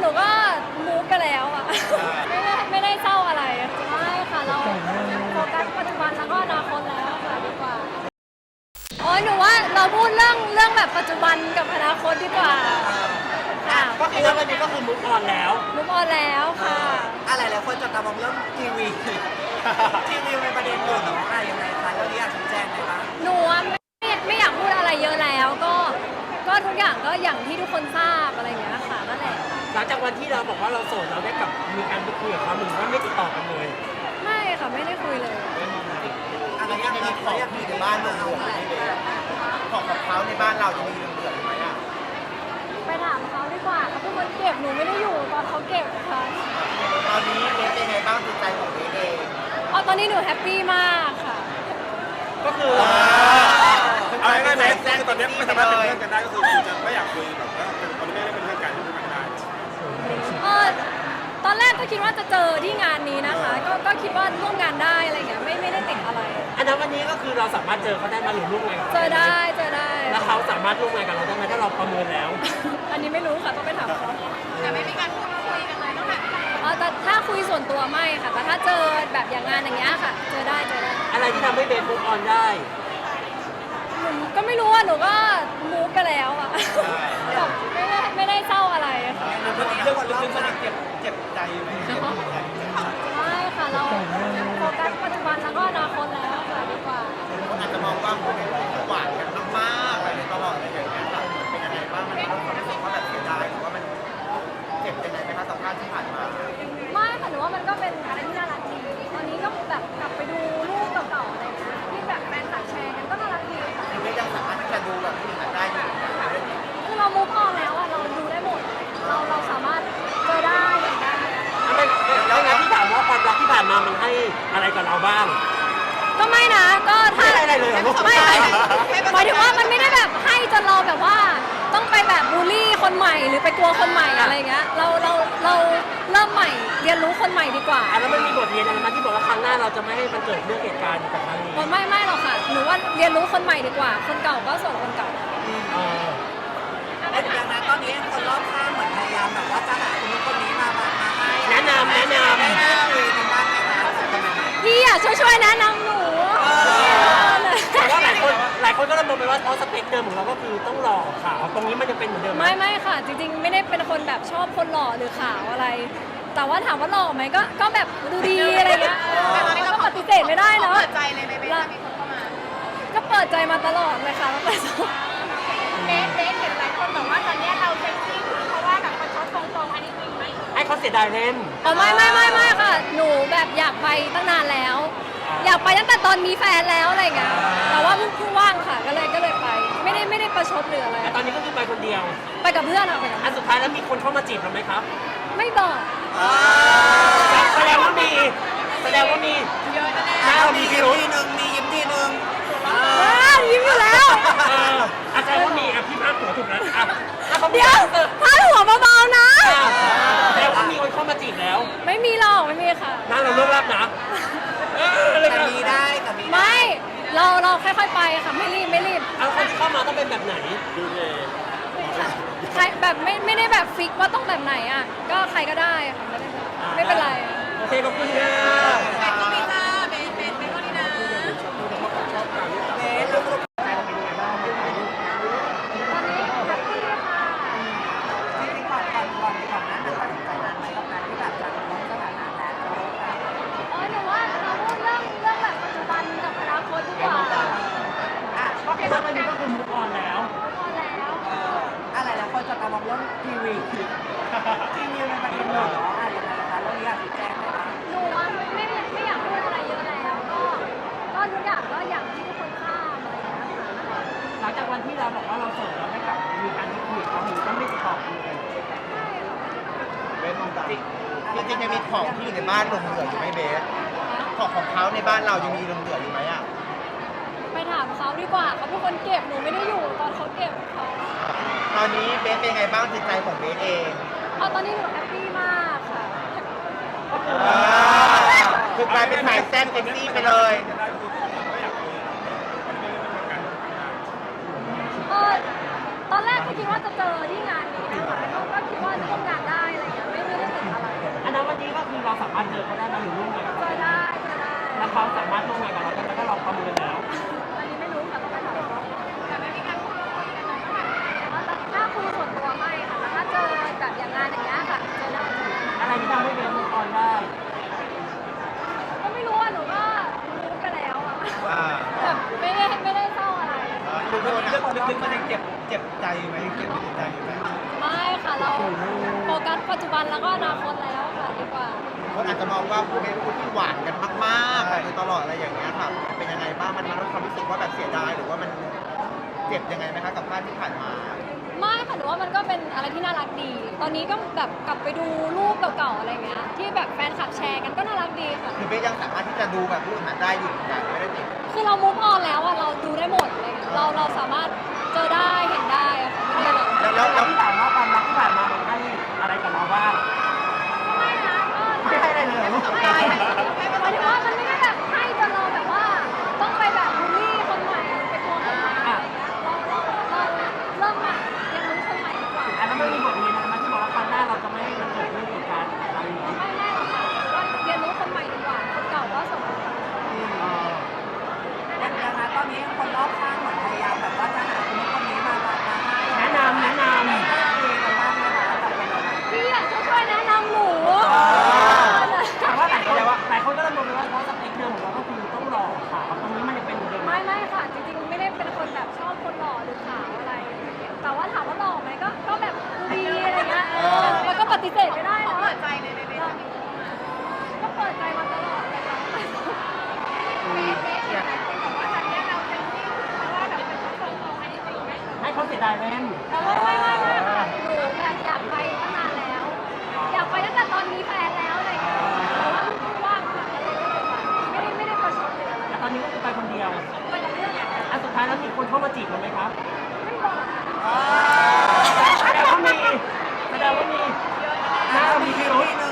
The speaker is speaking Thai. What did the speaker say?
หนูก็มูฟไปแล้วอะไม่ได้ไม่ได้เศร้าอะไรไม่ค่ะเราโฟกัสปัจจุบันแล้วก็อนาคตแล้วค่ะดีกว่าโอ้ยหนูว่าเราพูดเรื่องเรื่องแบบปัจจุบันกับอนาคตดีกว่าค่ะก็คือณวันนี้ก็คือมุกออนแล้วมูฟออนแล้วค่ะ อะไรหลายคนจับตามองเรื่องทีวีทีวีเป็นประเด็นอยู่เนาะอะไรยังไงคะเรื่องนี้อยากชี้แจงไหมบ้างหนูอะไม่ไม่อยากพูดอะไรเยอะแล้วก็ ก็ทุกอย่างก็อย่างที่ทุกคนทราบ ละหลังจากวันที่เราบอกว่าเราโสดเราได้กลับมีการไปคุยกับเขาหรือว่าไม่ติดต่อกันเลยไม่ค่ะไม่ได้คุยเลย อะไรยังมีของที่ในบ้านเราเหลือไหมของของเขาในบ้านเรายังมีเหลือไหมอะไปถามเขาดีกว่าเขาเป็นคนเก็บหนูไม่ได้อยู่ตอนเขาเก็บค่ะตอนนี้เบสเป็นไงบ้างจิตใจของเบสเองเอาตอนนี้หนูแฮปปี้มากค่ะก็คือ เอาง่ายๆไหมคือตอนนี้ไม่สามารถเป็นเพื่อนกันได้ก็คือคุณจะไม่อยากคุยแบบ คิดว่าจะเจอที่งานนี้นะคะ ก็ก็คิดว่าร่วมงานได้อะไรเงี้ยไม่ไม่ได้ติดอะไร อันนั้นวันนี้ก็คือเราสามารถเจอเขาได้มาหรือร่วมงานกับเจอได้เจอได้ แล้วเขาสามารถร่วมงานกับเราได้ไหมถ้าเราประเมินแล้ว อันนี้ไม่รู้ค่ะต้องไปถามเขาแต่ไม่มีการพูดคุยกันเลยตั้งแต่เออแต่ถ้าคุยส่วนตัวไม่ค่ะ แต่ถ้าเจอแบบอย่างงานอย่างเงี้ยค่ะ เจอได้เจอได้อะไรที่ทำให้เบนมุกออนได้ หนูก็ไม่รู้ว่าหนูก็มูฟไปแล้วอะ อะไรกับเราบ้าง ก็ไม่นะ ก็ถ้าไม่ได้อะไรเลยเหรอลูกไม่หมายถึงว่ามันไม่ได้แบบให้จนเราแบบว่า ต้องไปแบบบูลลี่คนใหม่หรือไปกลัวคนใหม่อะไรเงี้ยเราเราเราเริ่มใหม่เรียนรู้คนใหม่ดีกว่าอะแล้วมันมีบทเรียนอะไรไหมาที่บอกว่าครั้งหน้าเราจะไม่ให้มันเกิดเรื่องเหตุการณ์แบบครั้งนี้อ๋อไม่ไม่หรอกค่ะหนูว่าเรียนรู้คนใหม่ดีกว่า คนเก่าก็ส่วนคนเก่า ช่วยช่วยๆแนะนำหนูแต่ว่าหลายคนหลายคนก็ระบุไปว่าเพราะสเปคเดิมของเราก็คือต้องหล่อขาวตรงนี้มันจะเป็นเหมือนเดิมไหมไม่ไม่ค่ะ จริงๆ ไม่ได้เป็นคนแบบชอบคนหล่อหรือขาวอะไร แต่ว่าถามว่าหล่อไหมก็ก็แบบดูดีอะไรเงี้ยแต่ตอนนี้ก็เราปฏิเสธไม่ได้เนาะเปิดใจเลยไหมเบสถ้ามีคนเข้ามาก็เปิดใจมาตลอดเลยค่ะแล้วก็ ให้เขาเสียดายเล่น อ๋อไม่ไม่ไม่ไม่ค่ะ หนูแบบอยากไปตั้งนานแล้ว อยากไปตั้งแต่ตอนมีแฟนแล้วอะไรเงี้ย แต่ว่าเพิ่งเพิ่งว่างค่ะ ก็เลยก็เลยไป ไม่ได้ไม่ได้ประชดหรืออะไร แต่ตอนนี้ก็คือไปคนเดียว ไปกับเพื่อนอะไปกับอันสุดท้ายแล้วมีคนเข้ามาจีบเราไหมครับ ไม่บอก แสดงว่ามี แสดงว่ามีหน้าเรามีพิรุธ ทีนึงมียิ้มทีนึงว้ายิ้มอยู่แล้ว เข้ามาต้องเป็นแบบไหนใครแบบไม่ไม่ได้แบบฟิกว่าต้องแบบไหนอะ ก็ใครก็ได้ค่ะไม่ได้แบบไม่เป็นไร โอเคขอบคุณค่ะ เบสก็มีจ้าเบสเบสเบสก็นี่นะ เบสแล้วสรุป ตอนนี้แฮปปี้ค่ะ ที่ก่อนก่อนก่อนก่อนหน้านั้นตัดสินใจนานไหมกับการที่แบบจะลดสถานะแล้วจะลดแบบ โอ้ยหนูว่าเราพูดเรื่องเรื่องแบบปัจจุบันกับอนาคตดีกว่า อะก็คือวันนี้ก็คือมุกออนแล้ว พอแล้วเอ่ออะไรหลายคนจับตามองเรื่องทีวีทีวีเป็นประเด็นอยู่เนาะอะไรยังไงคะเรื่องนี้อยากชี้แจงไหมคะหนูว่าไม่ไม่ไม่อยากพูดอะไรเยอะแล้วก็ก็ทุกอย่างก็อย่างที่ทุกคนทราบอะไรอย่างเงี้ยค่ะหลังจากวันที่เราบอกว่าเราโสดเราได้กลับมีการที่คุยกับเขาหรือต้องไม่ติดต่อกันเลยจริงจริงๆยังมีของที่อยู่ในบ้านหลงเหลืออยู่ไหมเบสของของเขาในบ้านเรายังมีหลงเหลืออยู่ไหมอะไปถามเขา ดีกว่าเขาเป็นคนเก็บหนูไม่ได้อยู่ตอนเขาเก็บเขาตอนนี้เบสเป็นไงบ้างจิตใจของเบสเองเอาตอนนี้หนูแฮปปี้มากค่ะคือกลายเป็นสายแซ่บเซ็กซี่ไปเลยเออตอนแรกก็คิดว่าจะเจอที่งานนี้นะคะก็ก็คิดว่าร่วมงานได้อะไรอย่างเงี้ยารถเจอเขาได้ไหมหรือร่วมงานกับเจเขาอได้เจอได้ แล้วเขาสามารถร่วมงานกับเราได้ไหมถ้าเราประเมินแล้ว เรื่องลึกๆมันยังเจ็บเจ็บใจไหมเจ็บใจอยู่ไหมไม่ค่ะเราโฟกัสปัจจุบันแล้วก็อนาคตแล้วค่ะดีกว่าคนอาจจะมองว่าคู่นี้เป็นคู่ที่หวานกันมากๆแบบโดยตลอดอะไรอย่างเงี้ยค่ะ เป็นยังไงบ้างมันมันความรู้สึกว่าแบบเสียดายหรือว่ามันเจ็บยังไงไหมคะกับภาพที่ผ่านมา ไม่ค่ะหนูว่ามันก็เป็นอะไรที่น่ารักดี ตอนนี้ก็แบบกลับไปดูรูปเก่าๆอะไรเงี้ยที่แบบแฟนคลับแชร์กันก็น่ารักดีค่ะคือเบสยังสามารถที่จะดูแบบรูปอาหารได้อยู่อย่างไม่ได้ติดคือเรามุกออน เราเราสามารถเจอได้เห็นได้อะค่ะไม่ได้เลยแล้วแล้วแล้ว เดทไม่ได้นะเปิดใจเลยในในทางที่เข้ามาก็เปิดใจมาตลอดเลยค่ะให้เขาเสียดายแว่นแต่วไม่ไม่ไม่ค่ะหนูอยากไปนานแล้ว อยากไปตั้งแต่ตอนมีแฟนแล้วอะไรอย่างเงี้ยแต่ว่าว่างค่ะไม่ได้ไม่ได้ประชดเลยตอนนี้ก็คืไปคนเดียวอันสุดท้ายแล้วมีคนเข้ามาจีบเราไหมครับ ไม่บอกแต่ก็มีแต่ก็มี Miguel it.